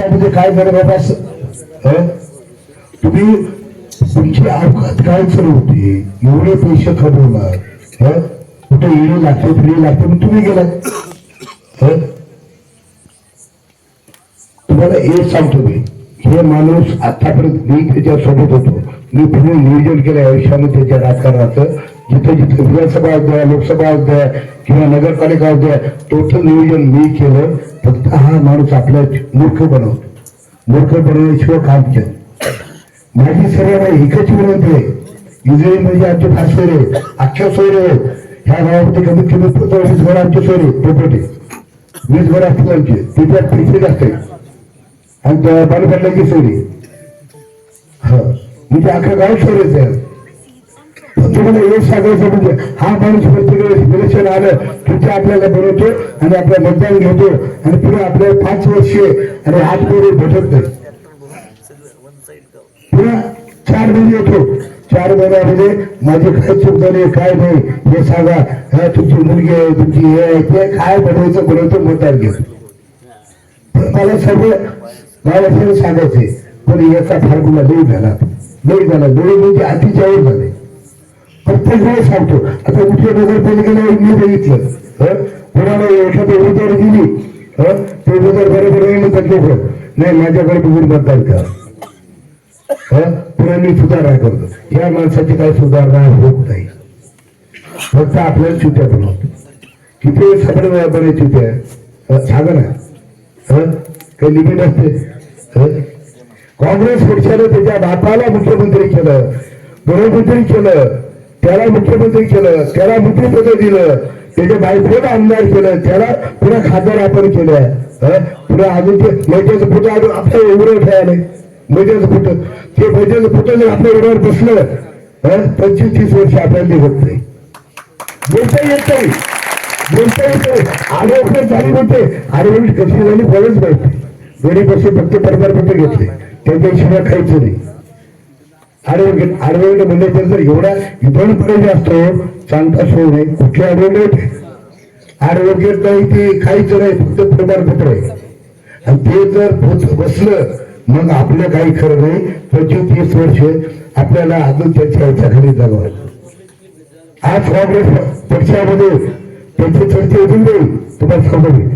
त्यामध्ये काय झालं बाबा? तुम्ही तुमची अवकात काय चालू होती? एवढे पैसे खरवणार कुठे येणे लागते फिरे लागते मग तुम्ही गेला तुम्हाला एक सांगतो मी. हे माणूस आतापर्यंत मी त्याच्यासोबत होतो. मी पुढे नियोजन केलं आयुष्यामध्ये त्याच्या राजकारणाचं जिथे जिथे विधानसभा असू द्या लोकसभा असू द्या किंवा नगरपालिका असू द्या टोटल नियोजन मी केलं. फक्त हा माणूस आपल्या मूर्ख बनवतो. मूर्ख बनवण्याशिवाय काम केलं माझी सर्वांना एकच विनंती आहे. इजराईल म्हणजे आमचे फार सोयरे अख्ख्या सोयरे ह्या गावामध्ये कमीत कमी वीस घर आमचे सोयरे प्रॉपर्टी वीस घर असतील आमचे. त्याच्यात पैसे जास्त आणि त्या बालपडल्याची सोयरी. हा. म्हणजे अख्खा गाव सोयरेच आहे. तुम्हाला एक सांगायचं म्हणजे हा माणूस प्रत्येक वेळेस इलेक्शन आलं तुमचं आपल्याला बनवतो आणि आपलं मतदान घेतो आणि पुढे आपल्याला पाच वर्षे आणि हात पुढे भेटत नाही. पुन्हा चार महिने येतो. चार महिन्यामध्ये माझी काय चूक झाली काय नाही हे सांगा. हा तुमची मुलगी आहे तुमची हे आहे ते काय बनवायचं बनवतो मतदान घेतो सर्व मला सर्व सांगायचे पण याचा फार गुन्हा लई झाला. लई झाला. लई म्हणजे अतिचावर झाले. प्रत्येक वेळेस सांगतो. आता कुठल्या नगरपालिकेला मी बघितलं. कोणाला एखादी उमेदवार दिली हं? ते उमेदवार बरोबर नाही माझ्याकडे बघून मतदान करा. पुन्हा मी सुधारणा करतो. या माणसाची काही सुधारणा होत नाही. फक्त आपल्याला चुत्या बनवतो. किती वेळेस आपण बने चुत्या सांगा ना. काही लिमिट असते? काँग्रेस पक्षाने त्याच्या बापाला मुख्यमंत्री केलं. गृहमंत्री केलं. त्याला मुख्यमंत्री केलं त्याला मंत्रिपद दिलं त्याच्या बायकोला आमदार केलं त्याला पुन्हा खासदार आपण केलं. पुन्हा अजून ते मैत्याचं पुढं अजून आपल्या एवढं ठेवायला मैत्याचं पुढं ते मैत्याचं पुढं जर आपल्या एवढ्यावर बसलं पंचवीस तीस वर्ष आपल्याला निघत नाही. बोलता येत नाही. बोलता येत नाही. आरोग्य झाली म्हणते आरोग्य कशी झाली बरंच माहिती. गरीब असे फक्त परमारपत्र घेतले. त्यांच्याशिवाय खायचं नाही. आरोग्य आरोग्य म्हणजे जर एवढा विपण पर्यंत असतो सांगता सोय नाही कुठले आरोग्य होते? आरोग्य नाही ते काहीच नाही फक्त प्रमाणपत्र आहे. आणि ते जर बसलं मग आपलं काही खरं नाही पंचवीस तीस वर्ष आपल्याला अजून त्याच्या याच्याखाली जगावं आज काँग्रेस पक्षामध्ये त्यांची चर्चा होती नाही तुम्हाला सांगतो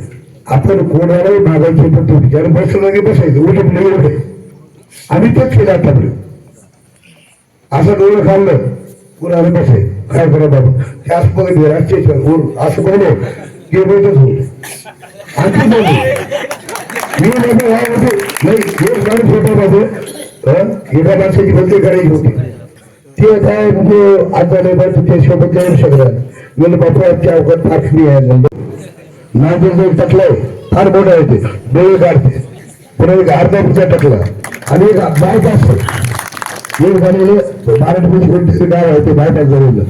आपण कोणालाही मागायचे पण तो विचार बसलं नाही बसायचं उलट नाही एवढे. आम्ही तेच केलं आतापर्यंत. असं डोळं खाल्लं कुणाला बसे काय करा बाबा हे असं बघितले राष्ट्रीय ओर असं बोललो की बैठक होईल. आणखी बोललो मी म्हणजे माझ्या गावामध्ये म्हणजे नाही एक माणूस होता माझं एका माणसाची बदली करायची होती. ते काय म्हणजे आता नाही बरं त्या सोबत येऊ शकलं म्हणजे बापा त्या अवघड पाठली आहे म्हणजे. माझे जो टकलाय. फार मोठा येते डोळे काढते पुन्हा एक अर्धा पुढचा टकला. आणि एक बायक असतो. मी झालेलं महाराष्ट्रामध्ये कोणतरी गाव आहे ते बायपास झालेलं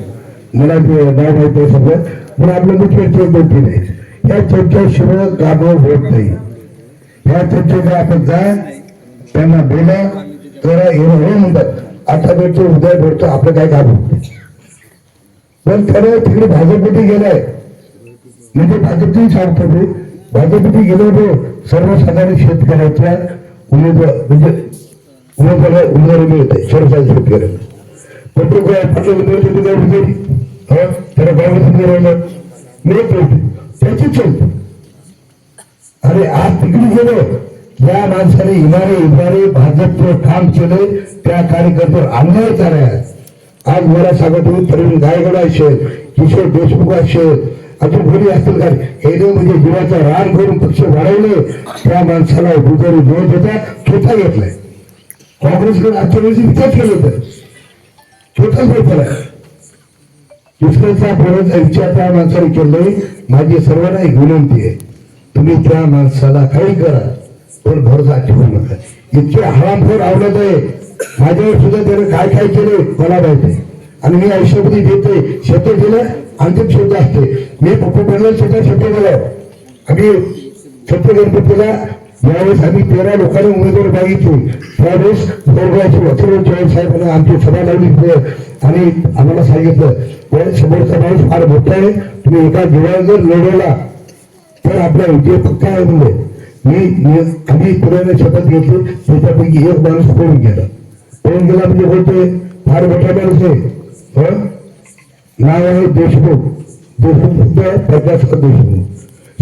मला ते नाव माहिती आहे सगळं पण आपलं मुख्य ते दोन तीन आहे या चर्चेशिवाय गाभं होत नाही. ह्या चर्चेकडे आपण जा त्यांना बोला करा हे म्हणतात. आता भेटतो उद्या भेटतो आपलं काय काम नाही. पण खरं तिकडे भाजपमध्ये गेलाय. म्हणजे भाजपची सांगतो मी भाजपमध्ये गेल्यावर सर्वसाधारण शेतकऱ्याच्या उमेदवार म्हणजे उमेदवार उमेदवारी मिळते सर्वसाधारण చెప్పారు पण तो काय आपल्या उमेदवारी. उमेदवार अरे आज तिकडे गेलो ज्या माणसाने इमारे इमारे भाजपचं काम केलं त्या कार्यकर्त्यावर अन्याय झालाय. आज मला सांगतो प्रवीण गायगड असेल किशोर देशमुख असेल अजून कोणी असतील का हे जे म्हणजे जीवाचा रान करून पक्ष वाढवले. त्या माणसाला उमेदवारी न होता स्वतः घेतलाय. काँग्रेसकडे आजच्या वेळेस विचार केलं होतं स्वतःच घेतलाय दुसऱ्याचा बोलायचा विचार त्या माणसाने केलंय. माझी सर्वांना एक विनंती आहे. तुम्ही त्या माणसाला काही करा पण भरोसा ठेवू नका. इतके हरामखोर आवडत आहे. माझ्यावर सुद्धा त्याने काय काय केले मला माहिती आहे. आणि मी आयुष्यामध्ये घेते शब्द दिलं अंतिम शब्द असते मी पप्पा सुद्धा शब्द दिला आम्ही छत्र गणपतीला यावेळेस आम्ही तेरा लोकांनी उमेदवार मागितले त्यावेळेस बोरगावचे वसुल चव्हाण साहेबांना आमची सभा लावली आणि आम्हाला सांगितलं "पण समोरचा माणूस फार मोठा आहे. तुम्ही एका दिवाळी जर लढवला. तर आपला विजय पक्का आहे म्हणजे मी आम्ही पुण्याने शपथ घेतली. त्याच्यापैकी एक माणूस पळून गेला. पळून गेला म्हणजे बोलतोय फार मोठा माणूस आहे. नाव आहे देशमुख. देशमुख फक्त प्रकाश देशमुख.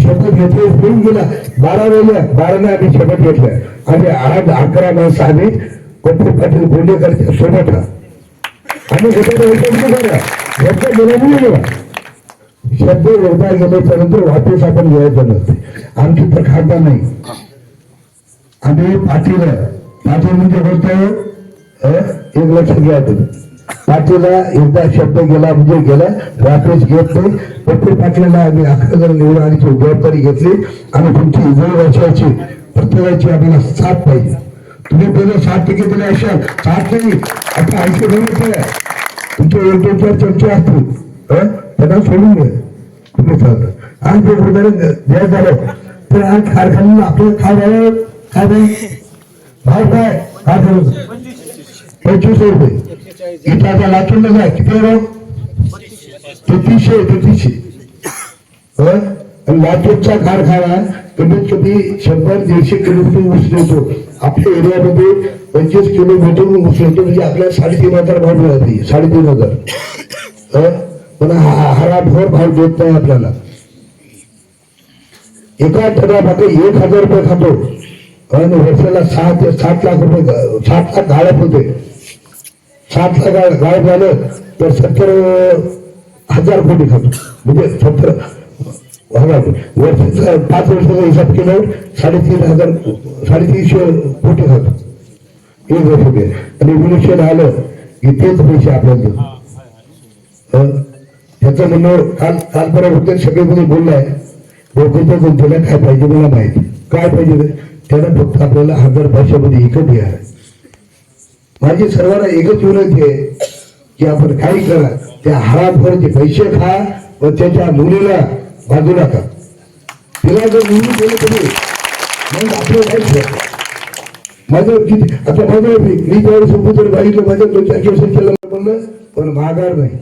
शपथ घेतली पळून गेला. बारा वेळेला बाराने आम्ही शपथ घेतल्या आणि आज अकरा माणसं आम्ही पप्पू पाटील बोंडेकर सोबत राहा. आणि शपथ करा म्हणजे म्हणजे शब्द गेला गेला शब्द एकदा गेल्याच्यानंतर वापस आपण घ्यायचं नसते. आमची तर खाता नाही. आम्ही पाटील पाटील म्हणजे बोलतो एक लक्ष घ्या तुम्ही. पाटीलला एकदा शब्द गेला म्हणजे गेला. वापस घेत नाही पप्पू पाटीलला आम्ही अकरा जण निवडून आणायची जबाबदारी घेतली. आणि तुमची इजोर वर्षाची प्रत्येकाची आम्हाला साथ पाहिजे. तुम्ही पहिलं सात टक्के दिले असाल सात नाही. आता ऐंशी दोन रुपये तुमचे एक दोन चार चमचे असतील त्यांना सोडून घ्या तुम्ही चालतं आज जर उदाहरण द्यायचं झालं तर आज कारखान्याला आपल्याला काय झालं काय नाही भाव काय? काय पंचवीस रुपये. इथं आता लातूरला जाय किती आहे भाव तेहतीसशे तेहतीसशे हं? आणि लातूरचा कारखाना कमीत कमी शंभर दीडशे किलोमीटर ऊस देतो आपल्या एरियामध्ये पंचवीस किलोमीटर ऊस देतो म्हणजे आपल्याला साडेतीन हजार भाव मिळाले साडेतीन हजार पण हा- हराभर भाव देत नाही आपल्याला एका टनामागे एक हजार रुपये खातो आणि वर्षाला सहा ते सात लाख रुपये सात लाख घालत होते सात लाख गायब झालं तर सत्तर हजार कोटी खातो म्हणजे सत्तर हजार वर्षाचा पाच वर्षाचा हिसाब केल्यावर साडेतीन हजार साडेतीनशे कोटी खातो एक वर्ष ते आणि इलेक्शन आलं की तेच पैसे आपल्याला त्याचं म्हणणं काल काल परवा होते सगळे बोलले बोललाय डोक्याच्या जनतेला काय पाहिजे मला माहिती. काय पाहिजे? रे? त्याला फक्त आपल्याला हजार भाषेमध्ये इकत हे आहे. माझी सर्वांना एकच विनंती आहे की आपण काही करा. त्या हरामखोरचे पैसे खा व त्याच्या मुलीला बाजू नका. तिला जर मुली गेली तरी मग आपलं काहीच माझं किती आता माझं मी त्यावेळेस ज्यावेळेस बघितलं माझ्या दोन चार केस केलं म्हणलं पण माघार नाही.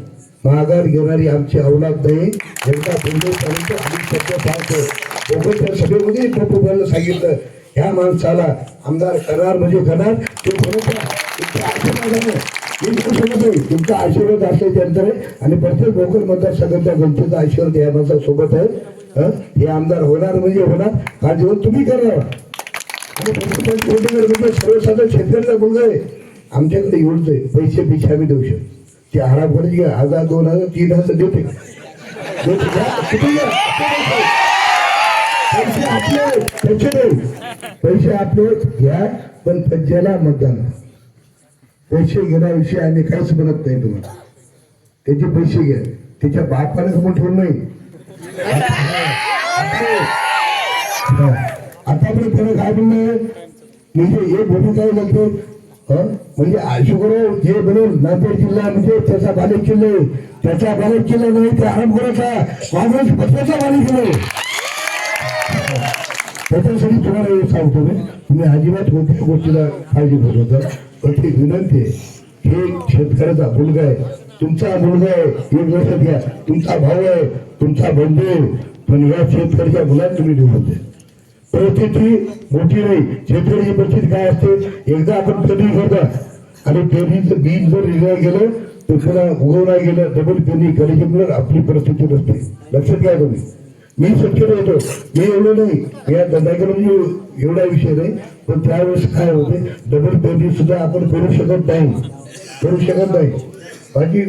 माघार घेणारी आमची औलाद नाही. एकदा बोलण्यापर्यंत आम्ही सत्य पाहतो. दोघं त्या सभेमध्ये पोटोबाला सांगितलं. ह्या माणसाला आमदार करणार म्हणजे करणार ते बरोबर तुमच्या आशीर्वादाने तुमचा आशीर्वाद असल्याच्यानंतर आहे आणि प्रत्येक गोकुळ मतदारसंघाच्या जनतेचा आशीर्वाद या माणसासोबत आहे. हं? हे आमदार होणार म्हणजे होणार. हा जीवन तुम्ही करणार आणि म्हणजे सर्वसाधारण शेतकऱ्याचा मुलगा आहे. आमच्याकडे एवढंच आहे पैसे पिछे आम्ही देऊ शकतो. ते आराम घ्या. हजार दोन हजार तीन हजार देते. किती पैसे आपले त्याचे पैसे आपले घ्या पण पंचायला मतदान पैसे घेण्याविषयी आम्ही काहीच म्हणत नाही तुम्हाला. त्याचे पैसे घ्या. त्याच्या बापाने समोर ठेवून नाही. आता पण त्याने काय म्हणलं म्हणजे हे भूमिका लागते म्हणजे आशुकरो जे बनवून नांदेड जिल्हा म्हणजे त्याचा बालेक किल्ला त्याचा बालेक किल्ला नाही ते आरामपुराचा काँग्रेस पक्षाचा बालेक किल्ला त्याच्यासाठी तुम्हाला हे सांगतो मी. तुम्ही अजिबात कोणत्या गोष्टीला काळजी घेत होता पण ती विनंती आहे हे शेतकऱ्याचा मुलगा आहे. तुमचा मुलगा आहे एक लक्षात घ्या. तुमचा भाऊ आहे तुमचा बंधू आहे. पण या शेतकऱ्याच्या मुलात तुम्ही निवडून द्या. परिस्थिती मोठी नाही. शेतकऱ्याची परिस्थिती काय असते? एकदा आपण पेरणी करता आणि पेरणीचं बीज जर रिझाय गेलं तर त्याला उगवला गेलं डबल पेरणी करायची म्हणून आपली परिस्थिती नसते. लक्षात घ्या तुम्ही. मी शेतकरी होतो. मी एवढं नाही. या धंद्याकडे म्हणजे एवढा विषय नाही. पण त्यावेळेस काय होते डबल पेरणी सुद्धा आपण करू शकत नाही. करू शकत नाही. बाकी